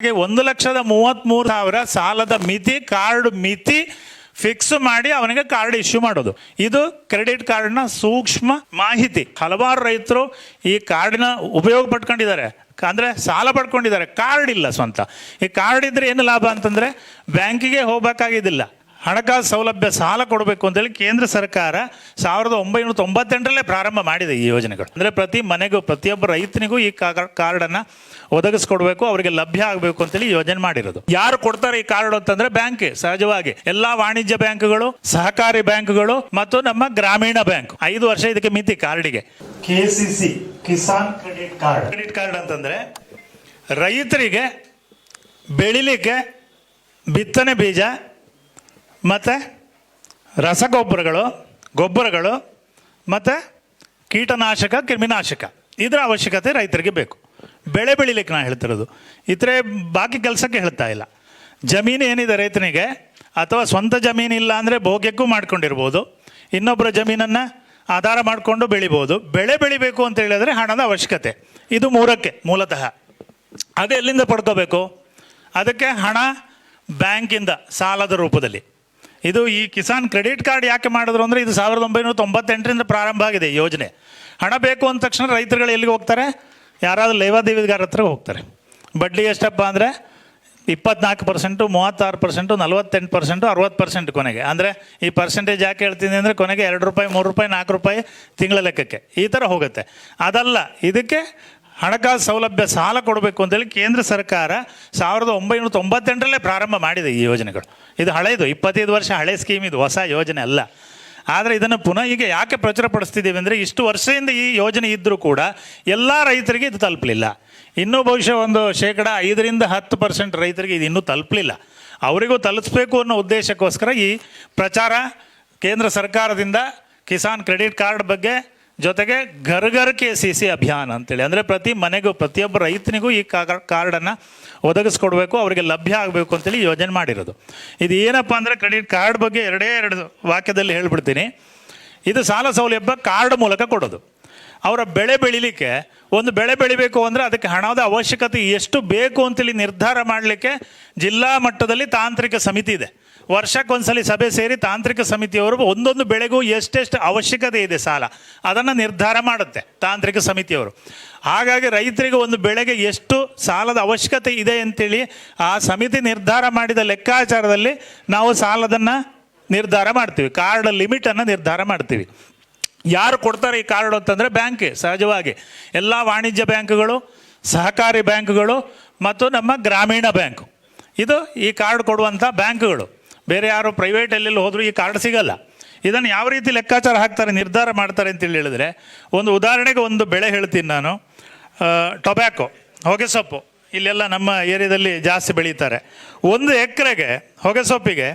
ಹಾಗೆ ಒಂದು ಲಕ್ಷದ ಮೂವತ್ತ್ಮೂರು ಸಾವಿರ ಸಾಲದ ಮಿತಿ, ಕಾರ್ಡ್ ಮಿತಿ ಫಿಕ್ಸ್ ಮಾಡಿ ಅವನಿಗೆ ಕಾರ್ಡ್ ಇಶ್ಯೂ ಮಾಡೋದು. ಇದು ಕ್ರೆಡಿಟ್ ಕಾರ್ಡ್ನ ಸೂಕ್ಷ್ಮ ಮಾಹಿತಿ. ಹಲವಾರು ರೈತರು ಈ ಕಾರ್ಡಿನ ಉಪಯೋಗ ಪಡ್ಕೊಂಡಿದ್ದಾರೆ. ಅಂದರೆ ಸಾಲ ಪಡ್ಕೊಂಡಿದ್ದಾರೆ. ಕಾರ್ಡ್ ಇಲ್ಲ ಸ್ವಂತ. ಈ ಕಾರ್ಡ್ ಇದ್ರೆ ಏನು ಲಾಭ ಅಂತಂದರೆ ಬ್ಯಾಂಕಿಗೆ ಹೋಗಬೇಕಾಗಿದ್ದಿಲ್ಲ. ಹಣಕಾಸು ಸೌಲಭ್ಯ ಸಾಲ ಕೊಡಬೇಕು ಅಂತೇಳಿ ಕೇಂದ್ರ ಸರ್ಕಾರ ಸಾವಿರದ ಒಂಬೈನೂರ ತೊಂಬತ್ತೆಂಟರಲ್ಲೇ ಪ್ರಾರಂಭ ಮಾಡಿದೆ ಈ ಯೋಜನೆಗಳು. ಅಂದರೆ ಪ್ರತಿ ಮನೆಗೂ ಪ್ರತಿಯೊಬ್ಬ ರೈತನಿಗೂ ಈ ಕಾರ್ಡನ್ನು ಒದಗಿಸ್ಕೊಡ್ಬೇಕು ಅವರಿಗೆ ಲಭ್ಯ ಆಗಬೇಕು ಅಂತೇಳಿ ಯೋಜನೆ ಮಾಡಿರೋದು. ಯಾರು ಕೊಡ್ತಾರೆ ಈ ಕಾರ್ಡ್ ಅಂತಂದ್ರೆ ಬ್ಯಾಂಕ್ ಸಹಜವಾಗಿ. ಎಲ್ಲಾ ವಾಣಿಜ್ಯ ಬ್ಯಾಂಕ್ಗಳು ಸಹಕಾರಿ ಬ್ಯಾಂಕ್ಗಳು ಮತ್ತು ನಮ್ಮ ಗ್ರಾಮೀಣ ಬ್ಯಾಂಕ್. ಐದು ವರ್ಷ ಇದಕ್ಕೆ ಮಿತಿ ಕಾರ್ಡಿಗೆ. K C C Kisan credit card. Credit card ಅಂತಂದ್ರೆ ರೈತರಿಗೆ ಬೆಳಿಲಿಕ್ಕೆ ಬಿತ್ತನೆ ಬೀಜ ಮತ್ತು ರಸಗೊಬ್ಬರಗಳು, ಗೊಬ್ಬರಗಳು, ಮತ್ತು ಕೀಟನಾಶಕ, ಕ್ರಿಮಿನಾಶಕ. ಇದರ ಅವಶ್ಯಕತೆ ರೈತರಿಗೆ ಬೇಕು. ಬೆಳೆ ಬೆಳಿಲಿಕ್ಕೆ ನಾನು ಹೇಳ್ತಿರೋದು. ಇತರೆ ಬಾಕಿ ಕೆಲಸಕ್ಕೆ ಹೇಳ್ತಾ ಇಲ್ಲ. ಜಮೀನು ಏನಿದೆ ರೈತನಿಗೆ? ಅಥವಾ ಸ್ವಂತ ಜಮೀನು ಇಲ್ಲ ಅಂದರೆ ಭೋಗ್ಯಕ್ಕೂ ಮಾಡ್ಕೊಂಡಿರ್ಬೋದು. ಇನ್ನೊಬ್ಬರ ಜಮೀನನ್ನು ಆಧಾರ ಮಾಡಿಕೊಂಡು ಬೆಳಿಬೋದು. ಬೆಳೆ ಬೆಳಿಬೇಕು ಅಂತ ಹೇಳಿದ್ರೆ ಹಣದ ಅವಶ್ಯಕತೆ. ಇದು ಮೂರಕ್ಕೆ ಮೂಲತಃ. ಅದು ಎಲ್ಲಿಂದ ಪಡ್ಕೋಬೇಕು? ಅದಕ್ಕೆ ಹಣ ಬ್ಯಾಂಕಿಂದ, ಸಾಲದ ರೂಪದಲ್ಲಿ. ಇದು ಈ ಕಿಸಾನ್ ಕ್ರೆಡಿಟ್ ಕಾರ್ಡ್ ಯಾಕೆ ಮಾಡಿದ್ರು ಅಂದರೆ ಇದು ಸಾವಿರದ ಒಂಬೈನೂರ ತೊಂಬತ್ತೆಂಟರಿಂದ ಪ್ರಾರಂಭ ಆಗಿದೆ ಯೋಜನೆ. ಹಣ ಬೇಕು ಅಂದ ತಕ್ಷಣ ರೈತರುಗಳು ಎಲ್ಲಿಗೆ ಹೋಗ್ತಾರೆ? ಯಾರಾದರೂ ಲೇವಾದೇವಿಗಾರ ಹತ್ರ ಹೋಗ್ತಾರೆ. ಬಡ್ಡಿ ಎಷ್ಟಪ್ಪ ಅಂದರೆ ಇಪ್ಪತ್ನಾಲ್ಕು ಪರ್ಸೆಂಟು ಮೂವತ್ತಾರು ಪರ್ಸೆಂಟು ನಲವತ್ತೆಂಟು ಪರ್ಸೆಂಟು ಅರವತ್ತು ಪರ್ಸೆಂಟ್ ಕೊನೆಗೆ. ಅಂದರೆ ಈ ಪರ್ಸೆಂಟೇಜ್ ಯಾಕೆ ಹೇಳ್ತೀನಿ ಅಂದರೆ ಕೊನೆಗೆ ಎರಡು ರೂಪಾಯಿ, ಮೂರು ರೂಪಾಯಿ, ನಾಲ್ಕು ರೂಪಾಯಿ ತಿಂಗಳ ಲೆಕ್ಕಕ್ಕೆ. ಈ ಥರ ಹೋಗುತ್ತೆ. ಅದಲ್ಲ, ಇದಕ್ಕೆ ಹಣಕಾಸು ಸೌಲಭ್ಯ ಸಾಲ ಕೊಡಬೇಕು ಅಂತೇಳಿ ಕೇಂದ್ರ ಸರ್ಕಾರ ಸಾವಿರದ ಒಂಬೈನೂರ ತೊಂಬತ್ತೆಂಟರಲ್ಲೇ ಪ್ರಾರಂಭ ಮಾಡಿದೆ ಈ ಯೋಜನೆಗಳು. ಇದು ಹಳೆಯದು ಇಪ್ಪತ್ತೈದು ವರ್ಷ ಹಳೆ ಸ್ಕೀಮ್ ಇದು, ಹೊಸ ಯೋಜನೆ ಅಲ್ಲ. ಆದರೆ ಇದನ್ನು ಪುನಃ ಈಗ ಯಾಕೆ ಪ್ರಚುರಪಡಿಸ್ತಿದ್ದೀವಿ ಅಂದರೆ ಇಷ್ಟು ವರ್ಷದಿಂದ ಈ ಯೋಜನೆ ಇದ್ದರೂ ಕೂಡ ಎಲ್ಲ ರೈತರಿಗೆ ಇದು ತಲುಪಲಿಲ್ಲ. ಇನ್ನೂ ಬಹುಶಃ ಒಂದು ಶೇಕಡ ಐದರಿಂದ ಹತ್ತು ಪರ್ಸೆಂಟ್ ರೈತರಿಗೆ ಇದು ಇನ್ನೂ ತಲುಪಲಿಲ್ಲ. ಅವರಿಗೂ ತಲುಪಿಸ್ಬೇಕು ಅನ್ನೋ ಉದ್ದೇಶಕ್ಕೋಸ್ಕರ ಈ ಪ್ರಚಾರ ಕೇಂದ್ರ ಸರ್ಕಾರದಿಂದ ಕಿಸಾನ್ ಕ್ರೆಡಿಟ್ ಕಾರ್ಡ್ ಬಗ್ಗೆ ಜೊತೆಗೆ ಘರ್ ಘರ್ ಕೆ ಸಿ ಸಿ ಅಭಿಯಾನ ಅಂತೇಳಿ. ಅಂದರೆ ಪ್ರತಿ ಮನೆಗೂ, ಪ್ರತಿಯೊಬ್ಬ ರೈತನಿಗೂ ಈ ಕಾರ್ಡನ್ನು ಒದಗಿಸ್ಕೊಡ್ಬೇಕು, ಅವರಿಗೆ ಲಭ್ಯ ಆಗಬೇಕು ಅಂತೇಳಿ ಯೋಜನೆ ಮಾಡಿರೋದು. ಇದು ಏನಪ್ಪ ಅಂದರೆ ಕ್ರೆಡಿಟ್ ಕಾರ್ಡ್ ಬಗ್ಗೆ ಎರಡೇ ಎರಡು ವಾಕ್ಯದಲ್ಲಿ ಹೇಳ್ಬಿಡ್ತೀನಿ. ಇದು ಸಾಲ ಸೌಲಭ್ಯ ಕಾರ್ಡ್ ಮೂಲಕ ಕೊಡೋದು. ಅವರ ಬೆಳೆ ಬೆಳಿಲಿಕ್ಕೆ, ಒಂದು ಬೆಳೆ ಬೆಳಿಬೇಕು ಅಂದರೆ ಅದಕ್ಕೆ ಹಣದ ಅವಶ್ಯಕತೆ ಎಷ್ಟು ಬೇಕು ಅಂತೇಳಿ ನಿರ್ಧಾರ ಮಾಡಲಿಕ್ಕೆ ಜಿಲ್ಲಾ ಮಟ್ಟದಲ್ಲಿ ತಾಂತ್ರಿಕ ಸಮಿತಿ ಇದೆ. ವರ್ಷಕ್ಕೊಂದ್ಸಲಿ ಸಭೆ ಸೇರಿ ತಾಂತ್ರಿಕ ಸಮಿತಿಯವರು ಒಂದೊಂದು ಬೆಳೆಗೂ ಎಷ್ಟೆಷ್ಟು ಅವಶ್ಯಕತೆ ಇದೆ ಸಾಲ, ಅದನ್ನು ನಿರ್ಧಾರ ಮಾಡುತ್ತೆ ತಾಂತ್ರಿಕ ಸಮಿತಿಯವರು. ಹಾಗಾಗಿ ರೈತರಿಗೆ ಒಂದು ಬೆಳೆಗೆ ಎಷ್ಟು ಸಾಲದ ಅವಶ್ಯಕತೆ ಇದೆ ಅಂತೇಳಿ ಆ ಸಮಿತಿ ನಿರ್ಧಾರ ಮಾಡಿದ ಲೆಕ್ಕಾಚಾರದಲ್ಲಿ ನಾವು ಸಾಲದನ್ನು ನಿರ್ಧಾರ ಮಾಡ್ತೀವಿ. ಕಾರ್ಡ್ ಲಿಮಿಟನ್ನು ನಿರ್ಧಾರ ಮಾಡ್ತೀವಿ. ಯಾರು ಕೊಡ್ತಾರೆ ಈ ಕಾರ್ಡು ಅಂತಂದರೆ ಬ್ಯಾಂಕ್ ಸಹಜವಾಗಿ. ಎಲ್ಲ ವಾಣಿಜ್ಯ ಬ್ಯಾಂಕ್ಗಳು, ಸಹಕಾರಿ ಬ್ಯಾಂಕ್ಗಳು ಮತ್ತು ನಮ್ಮ ಗ್ರಾಮೀಣ ಬ್ಯಾಂಕು. ಇದು ಈ ಕಾರ್ಡ್ ಕೊಡುವಂಥ ಬ್ಯಾಂಕ್ಗಳು. ಬೇರೆ ಯಾರು ಪ್ರೈವೇಟ್ ಎಲ್ಲೆಲ್ಲಿ ಹೋದರೂ ಈ ಕಾರ್ಡ್ ಸಿಗಲ್ಲ. ಇದನ್ನು ಯಾವ ರೀತಿ ಲೆಕ್ಕಾಚಾರ ಹಾಕ್ತಾರೆ, ನಿರ್ಧಾರ ಮಾಡ್ತಾರೆ ಅಂತೇಳಿ ಹೇಳಿದ್ರೆ, ಒಂದು ಉದಾಹರಣೆಗೆ ಒಂದು ಬೆಳೆ ಹೇಳ್ತೀನಿ ನಾನು. ಟೊಬ್ಯಾಕೊ, ಹೊಗೆಸೊಪ್ಪು. ಇಲ್ಲೆಲ್ಲ ನಮ್ಮ ಏರಿಯಾದಲ್ಲಿ ಜಾಸ್ತಿ ಬೆಳೀತಾರೆ. ಒಂದು ಎಕರೆಗೆ, ಹೊಗೆಸೊಪ್ಪಿಗೆ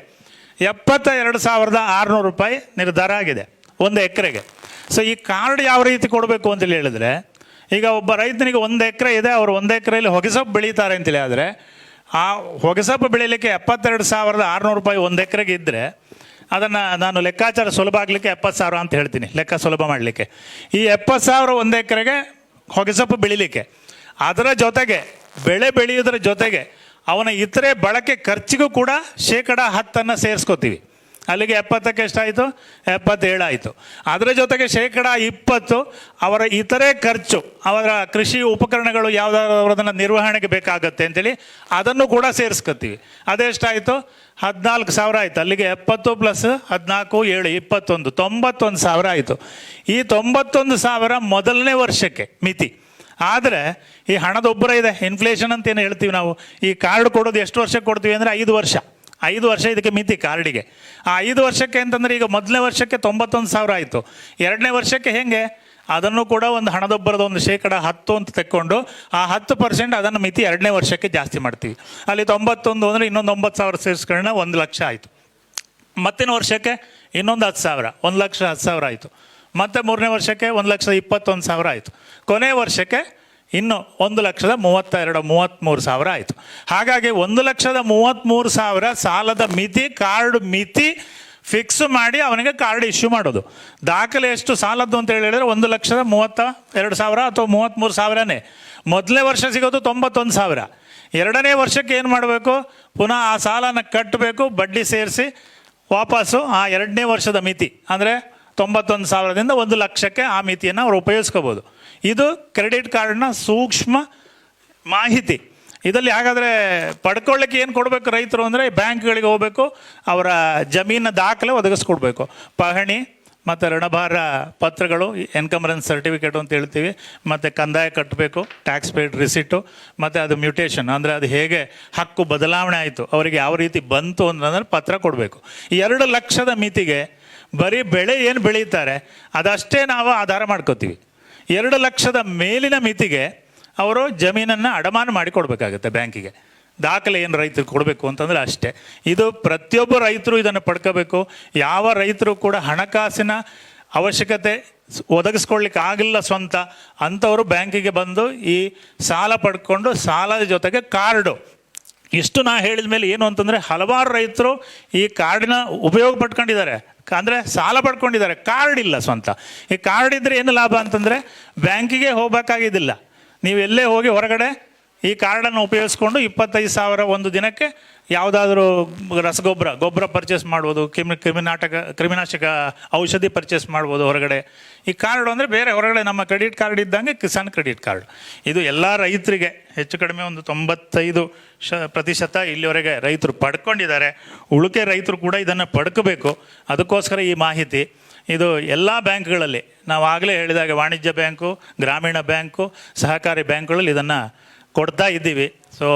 ಎಪ್ಪತ್ತ ಎರಡು ಸಾವಿರದ ಆರುನೂರು ರೂಪಾಯಿ ನಿರ್ಧಾರ ಆಗಿದೆ. ಒಂದು ಎಕರೆಗೆ. ಸೊ ಈ ಕಾರ್ಡ್ ಯಾವ ರೀತಿ ಕೊಡಬೇಕು ಅಂತೇಳಿ ಹೇಳಿದ್ರೆ, ಈಗ ಒಬ್ಬ ರೈತನಿಗೆ ಒಂದು ಎಕರೆ ಇದೆ, ಅವರು ಒಂದು ಎಕರೆಯಲ್ಲಿ ಹೊಗೆಸೊಪ್ಪು ಬೆಳೀತಾರೆ ಅಂತೇಳಿ ಆದರೆ, ಆ ಹೊಗೆಸೊಪ್ಪು ಬೆಳೀಲಿಕ್ಕೆ ಎಪ್ಪತ್ತೆರಡು ಸಾವಿರದ ಆರುನೂರು ರೂಪಾಯಿ ಒಂದು ಎಕರೆಗೆ ಇದ್ದರೆ ಅದನ್ನು ನಾನು ಲೆಕ್ಕಾಚಾರ ಸುಲಭ ಆಗಲಿಕ್ಕೆ ಎಪ್ಪತ್ತು ಸಾವಿರ ಅಂತ ಹೇಳ್ತೀನಿ, ಲೆಕ್ಕ ಸುಲಭ ಮಾಡಲಿಕ್ಕೆ. ಈ ಎಪ್ಪತ್ತು ಸಾವಿರ ಒಂದು ಎಕರೆಗೆ ಹೊಗೆಸೊಪ್ಪು ಬೆಳಿಲಿಕ್ಕೆ, ಅದರ ಜೊತೆಗೆ, ಬೆಳೆ ಬೆಳೆಯೋದ್ರ ಜೊತೆಗೆ, ಅವನ ಇತರೆ ಬಳಕೆ ಖರ್ಚಿಗೂ ಕೂಡ ಶೇಕಡ ಹತ್ತನ್ನು ಸೇರಿಸ್ಕೋತೀವಿ. ಅಲ್ಲಿಗೆ ಎಪ್ಪತ್ತಕ್ಕೆ ಎಷ್ಟಾಯಿತು? ಎಪ್ಪತ್ತೇಳಾಯಿತು. ಅದರ ಜೊತೆಗೆ ಶೇಕಡ ಇಪ್ಪತ್ತು ಅವರ ಇತರೆ ಖರ್ಚು, ಅವರ ಕೃಷಿ ಉಪಕರಣಗಳು ಯಾವುದಾದ್ರು ಅದನ್ನು ನಿರ್ವಹಣೆಗೆ ಬೇಕಾಗತ್ತೆ ಅಂತೇಳಿ ಅದನ್ನು ಕೂಡ ಸೇರಿಸ್ಕೊತೀವಿ ಅದೆಷ್ಟಾಯಿತು? ಹದಿನಾಲ್ಕು ಸಾವಿರ ಆಯಿತು. ಅಲ್ಲಿಗೆ ಎಪ್ಪತ್ತು ಪ್ಲಸ್ ಹದಿನಾಲ್ಕು, ಏಳು, ಇಪ್ಪತ್ತೊಂದು, ತೊಂಬತ್ತೊಂದು ಸಾವಿರ ಆಯಿತು. ಈ ತೊಂಬತ್ತೊಂದು ಸಾವಿರ ಮೊದಲನೇ ವರ್ಷಕ್ಕೆ ಮಿತಿ. ಆದರೆ ಈ ಹಣದೊಬ್ಬರ ಇದೆ. ಇನ್ಫ್ಲೇಷನ್ ಅಂತ ಏನು ಹೇಳ್ತೀವಿ ನಾವು? ಈ ಕಾರ್ಡ್ ಕೊಡೋದು ಎಷ್ಟು ವರ್ಷಕ್ಕೆ ಕೊಡ್ತೀವಿ ಅಂದರೆ ಐದು ವರ್ಷ. ಐದು ವರ್ಷ ಇದಕ್ಕೆ ಮಿತಿ ಕಾರ್ಡಿಗೆ. ಆ ಐದು ವರ್ಷಕ್ಕೆ ಅಂತಂದರೆ ಈಗ ಮೊದಲನೇ ವರ್ಷಕ್ಕೆ ತೊಂಬತ್ತೊಂದು ಸಾವಿರ ಆಯಿತು. ಎರಡನೇ ವರ್ಷಕ್ಕೆ ಹೇಗೆ? ಅದನ್ನು ಕೂಡ ಒಂದು ಹಣದೊಬ್ಬರದ ಒಂದು ಶೇಕಡ ಹತ್ತು ಅಂತ ತಕ್ಕೊಂಡು ಆ ಹತ್ತು ಪರ್ಸೆಂಟ್ ಅದನ್ನು ಮಿತಿ ಎರಡನೇ ವರ್ಷಕ್ಕೆ ಜಾಸ್ತಿ ಮಾಡ್ತೀವಿ. ಅಲ್ಲಿ ತೊಂಬತ್ತೊಂದು ಅಂದರೆ ಇನ್ನೊಂದು ಒಂಬತ್ತು ಸಾವಿರ ಸೇರಿಸ್ಕೊಂಡ ಒಂದು ಲಕ್ಷ ಆಯಿತು. ಮತ್ತಿನ ವರ್ಷಕ್ಕೆ ಇನ್ನೊಂದು ಹತ್ತು ಸಾವಿರ, ಒಂದು ಲಕ್ಷ ಹತ್ತು ಸಾವಿರ ಆಯಿತು. ಮತ್ತೆ ಮೂರನೇ ವರ್ಷಕ್ಕೆ ಒಂದು ಲಕ್ಷದ ಇಪ್ಪತ್ತೊಂದು ಸಾವಿರ ಆಯಿತು. ಕೊನೆ ವರ್ಷಕ್ಕೆ ಇನ್ನು ಒಂದು ಲಕ್ಷದ ಮೂವತ್ತೆರಡು ಮೂವತ್ತ್ಮೂರು ಸಾವಿರ ಆಯಿತು. ಹಾಗಾಗಿ ಒಂದು ಲಕ್ಷದ ಮೂವತ್ತ್ಮೂರು ಸಾವಿರ ಸಾಲದ ಮಿತಿ, ಕಾರ್ಡ್ ಮಿತಿ ಫಿಕ್ಸ್ ಮಾಡಿ ಅವನಿಗೆ ಕಾರ್ಡ್ ಇಶ್ಯೂ ಮಾಡೋದು. ದಾಖಲೆ ಎಷ್ಟು ಸಾಲದ್ದು ಅಂತ ಹೇಳಿದರೆ ಒಂದು ಲಕ್ಷದ ಮೂವತ್ತ ಎರಡು ಸಾವಿರ ಅಥವಾ ಮೂವತ್ತ್ಮೂರು ಸಾವಿರನೇ. ಮೊದಲನೇ ವರ್ಷ ಸಿಗೋದು ತೊಂಬತ್ತೊಂದು ಸಾವಿರ. ಎರಡನೇ ವರ್ಷಕ್ಕೆ ಏನು ಮಾಡಬೇಕು? ಪುನಃ ಆ ಸಾಲನ ಕಟ್ಟಬೇಕು ಬಡ್ಡಿ ಸೇರಿಸಿ ವಾಪಸ್ಸು ಆ ಎರಡನೇ ವರ್ಷದ ಮಿತಿ. ಅಂದರೆ ತೊಂಬತ್ತೊಂದು ಸಾವಿರದಿಂದ ಒಂದು ಲಕ್ಷಕ್ಕೆ ಆ ಮಿತಿಯನ್ನು ಅವರು ಉಪಯೋಗಿಸ್ಕೋಬೋದು. ಇದು ಕ್ರೆಡಿಟ್ ಕಾರ್ಡ್ನ ಸೂಕ್ಷ್ಮ ಮಾಹಿತಿ. ಇದರಲ್ಲಿ ಹಾಗಾದರೆ ಪಡ್ಕೊಳ್ಳಿಕ್ಕೆ ಏನು ಕೊಡಬೇಕು ರೈತರು ಅಂದರೆ ಬ್ಯಾಂಕ್ಗಳಿಗೆ ಹೋಗಬೇಕು, ಅವರ ಜಮೀನ ದಾಖಲೆ ಒದಗಿಸ್ಕೊಡ್ಬೇಕು. ಪಹಣಿ ಮತ್ತು ಋಣಭಾರ ಪತ್ರಗಳು, ಎನ್ಕಮರೆನ್ಸ್ ಸರ್ಟಿಫಿಕೇಟು ಅಂತ ಹೇಳ್ತೀವಿ. ಮತ್ತು ಕಂದಾಯ ಕಟ್ಟಬೇಕು ಟ್ಯಾಕ್ಸ್ ಪೇಡ್ ರಿಸಿಟು ಮತ್ತು ಅದು ಮ್ಯೂಟೇಷನ್ ಅಂದರೆ ಅದು ಹೇಗೆ ಹಕ್ಕು ಬದಲಾವಣೆ ಆಯಿತು, ಅವರಿಗೆ ಯಾವ ರೀತಿ ಬಂತು ಅಂದ್ರೆ ಪತ್ರ ಕೊಡಬೇಕು. ಎರಡು ಲಕ್ಷದ ಮಿತಿಗೆ ಬರೀ ಬೆಳೆ ಏನು ಬೆಳೀತಾರೆ ಅದಷ್ಟೇ ನಾವು ಆಧಾರ ಮಾಡ್ಕೋತೀವಿ. ಎರಡು ಲಕ್ಷದ ಮೇಲಿನ ಮಿತಿಗೆ ಅವರು ಜಮೀನನ್ನು ಅಡಮಾನ ಮಾಡಿ ಕೊಡಬೇಕಾಗುತ್ತೆ ಬ್ಯಾಂಕಿಗೆ. ದಾಖಲೆ ಏನು ರೈತರು ಕೊಡಬೇಕು ಅಂತಂದರೆ ಅಷ್ಟೇ. ಇದು ಪ್ರತಿಯೊಬ್ಬ ರೈತರು ಇದನ್ನು ಪಡ್ಕೋಬೇಕು. ಯಾವ ರೈತರು ಕೂಡ ಹಣಕಾಸಿನ ಅವಶ್ಯಕತೆ ಒದಗಿಸ್ಕೊಳ್ಲಿಕ್ಕೆ ಆಗಿಲ್ಲ ಸ್ವಂತ, ಅಂಥವರು ಬ್ಯಾಂಕಿಗೆ ಬಂದು ಈ ಸಾಲ ಪಡ್ಕೊಂಡು ಸಾಲದ ಜೊತೆಗೆ ಕಾರ್ಡು. ಇಷ್ಟು ನಾ ಹೇಳಿದ ಮೇಲೆ ಏನು ಅಂತಂದರೆ ಹಲವಾರು ರೈತರು ಈ ಕಾರ್ಡಿನ ಉಪಯೋಗ ಪಡ್ಕೊಂಡಿದ್ದಾರೆ. ಅಂದರೆ ಸಾಲ ಪಡ್ಕೊಂಡಿದ್ದಾರೆ. ಕಾರ್ಡ್ ಇಲ್ಲ ಸ್ವಂತ. ಈ ಕಾರ್ಡ್ ಇದ್ದರೆ ಏನು ಲಾಭ ಅಂತಂದರೆ ಬ್ಯಾಂಕಿಗೆ ಹೋಗಬೇಕಾಗಿದ್ದಿಲ್ಲ. ನೀವು ಎಲ್ಲೇ ಹೋಗಿ ಹೊರಗಡೆ ಈ ಕಾರ್ಡನ್ನು ಉಪಯೋಗಿಸ್ಕೊಂಡು ಇಪ್ಪತ್ತೈದು ಸಾವಿರ ಒಂದು ದಿನಕ್ಕೆ ಯಾವುದಾದ್ರೂ ರಸಗೊಬ್ಬರ, ಗೊಬ್ಬರ ಪರ್ಚೇಸ್ ಮಾಡ್ಬೋದು, ಕ್ರಿಮಿ, ಕ್ರಿಮಿನಾಟಕ, ಕ್ರಿಮಿನಾಶಕ ಔಷಧಿ ಪರ್ಚೇಸ್ ಮಾಡ್ಬೋದು ಹೊರಗಡೆ. ಈ ಕಾರ್ಡ್ ಅಂದರೆ ಬೇರೆ ಹೊರಗಡೆ ನಮ್ಮ ಕ್ರೆಡಿಟ್ ಕಾರ್ಡ್ ಇದ್ದಂಗೆ ಕಿಸಾನ್ ಕ್ರೆಡಿಟ್ ಕಾರ್ಡ್. ಇದು ಎಲ್ಲ ರೈತರಿಗೆ, ಹೆಚ್ಚು ಕಡಿಮೆ ಒಂದು ತೊಂಬತ್ತೈದು ಶ, ಪ್ರತಿಶತ ಇಲ್ಲಿವರೆಗೆ ರೈತರು ಪಡ್ಕೊಂಡಿದ್ದಾರೆ. ಉಳಿಕೆ ರೈತರು ಕೂಡ ಇದನ್ನು ಪಡ್ಕೋಬೇಕು. ಅದಕ್ಕೋಸ್ಕರ ಈ ಮಾಹಿತಿ. ಇದು ಎಲ್ಲ ಬ್ಯಾಂಕ್ಗಳಲ್ಲಿ, ನಾವು ಆಗಲೇ ಹೇಳಿದಾಗ ವಾಣಿಜ್ಯ ಬ್ಯಾಂಕು, ಗ್ರಾಮೀಣ ಬ್ಯಾಂಕು, ಸಹಕಾರಿ ಬ್ಯಾಂಕ್ಗಳಲ್ಲಿ ಇದನ್ನು ಕೊಡ್ತಾ ಇದ್ದೀವಿ. ಸೊ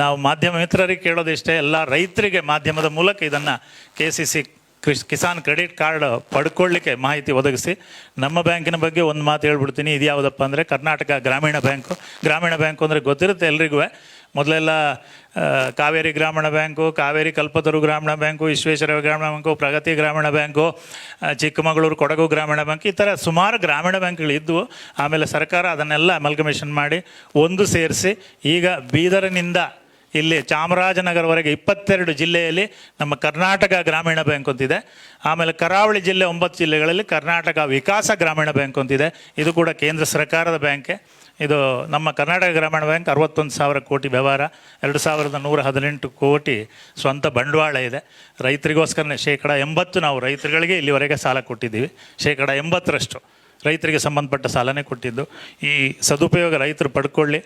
ನಾವು ಮಾಧ್ಯಮ ಮಿತ್ರರಿಗೆ ಕೇಳೋದಿಷ್ಟೇ, ಎಲ್ಲ ರೈತರಿಗೆ ಮಾಧ್ಯಮದ ಮೂಲಕ ಇದನ್ನು K C C Kisan credit card ಪಡ್ಕೊಳ್ಳಿಕ್ಕೆ ಮಾಹಿತಿ ಒದಗಿಸಿ, ನಮ್ಮ ಬ್ಯಾಂಕಿನ ಬಗ್ಗೆ ಒಂದು ಮಾತು ಹೇಳ್ಬಿಡ್ತೀನಿ. ಇದು ಯಾವುದಪ್ಪ ಅಂದರೆ ಕರ್ನಾಟಕ ಗ್ರಾಮೀಣ ಬ್ಯಾಂಕು. ಗ್ರಾಮೀಣ ಬ್ಯಾಂಕು ಅಂದರೆ ಗೊತ್ತಿರುತ್ತೆ ಎಲ್ರಿಗೂ. ಮೊದಲೆಲ್ಲ ಕಾವೇರಿ ಗ್ರಾಮೀಣ ಬ್ಯಾಂಕು, ಕಾವೇರಿ ಕಲ್ಪತರು ಗ್ರಾಮೀಣ ಬ್ಯಾಂಕು, ವಿಶ್ವೇಶ್ವರ ಗ್ರಾಮೀಣ ಬ್ಯಾಂಕು, ಪ್ರಗತಿ ಗ್ರಾಮೀಣ ಬ್ಯಾಂಕು ಚಿಕ್ಕಮಗಳೂರು ಕೊಡಗು ಗ್ರಾಮೀಣ ಬ್ಯಾಂಕ್, ಈ ಥರ ಸುಮಾರು ಗ್ರಾಮೀಣ ಬ್ಯಾಂಕ್ಗಳಿದ್ದವು ಆಮೇಲೆ ಸರ್ಕಾರ ಅದನ್ನೆಲ್ಲ ಅಮಲ್ಗಮೇಷನ್ ಮಾಡಿ ಒಂದು ಸೇರಿಸಿ ಈಗ ಬೀದರಿನಿಂದ ಇಲ್ಲಿ ಚಾಮರಾಜನಗರವರೆಗೆ ಇಪ್ಪತ್ತೆರಡು ಜಿಲ್ಲೆಯಲ್ಲಿ ನಮ್ಮ ಕರ್ನಾಟಕ ಗ್ರಾಮೀಣ ಬ್ಯಾಂಕ್ ಅಂತಿದೆ. ಆಮೇಲೆ ಕರಾವಳಿ ಜಿಲ್ಲೆ ಒಂಬತ್ತು ಜಿಲ್ಲೆಗಳಲ್ಲಿ ಕರ್ನಾಟಕ ವಿಕಾಸ ಗ್ರಾಮೀಣ ಬ್ಯಾಂಕ್ ಅಂತಿದೆ. ಇದು ಕೂಡ ಕೇಂದ್ರ ಸರ್ಕಾರದ ಬ್ಯಾಂಕೆ. ಇದು ನಮ್ಮ ಕರ್ನಾಟಕ ಗ್ರಾಮೀಣ ಬ್ಯಾಂಕ್ ಅರವತ್ತೊಂದು ಸಾವಿರ ಕೋಟಿ ವ್ಯವಹಾರ, ಎರಡು ಸಾವಿರದ ನೂರ ಹದಿನೆಂಟು ಕೋಟಿ ಸ್ವಂತ ಬಂಡವಾಳ ಇದೆ. ರೈತರಿಗೋಸ್ಕರನೇ ಶೇಕಡ ಎಂಬತ್ತು ನಾವು ರೈತರುಗಳಿಗೆ ಇಲ್ಲಿವರೆಗೆ ಸಾಲ ಕೊಟ್ಟಿದ್ದೀವಿ. ಶೇಕಡ ಎಂಬತ್ತರಷ್ಟು ರೈತರಿಗೆ ಸಂಬಂಧಪಟ್ಟ ಸಾಲನೇ ಕೊಟ್ಟಿದ್ದು. ಈ ಸದುಪಯೋಗ ರೈತರು ಪಡ್ಕೊಳ್ಳಿ.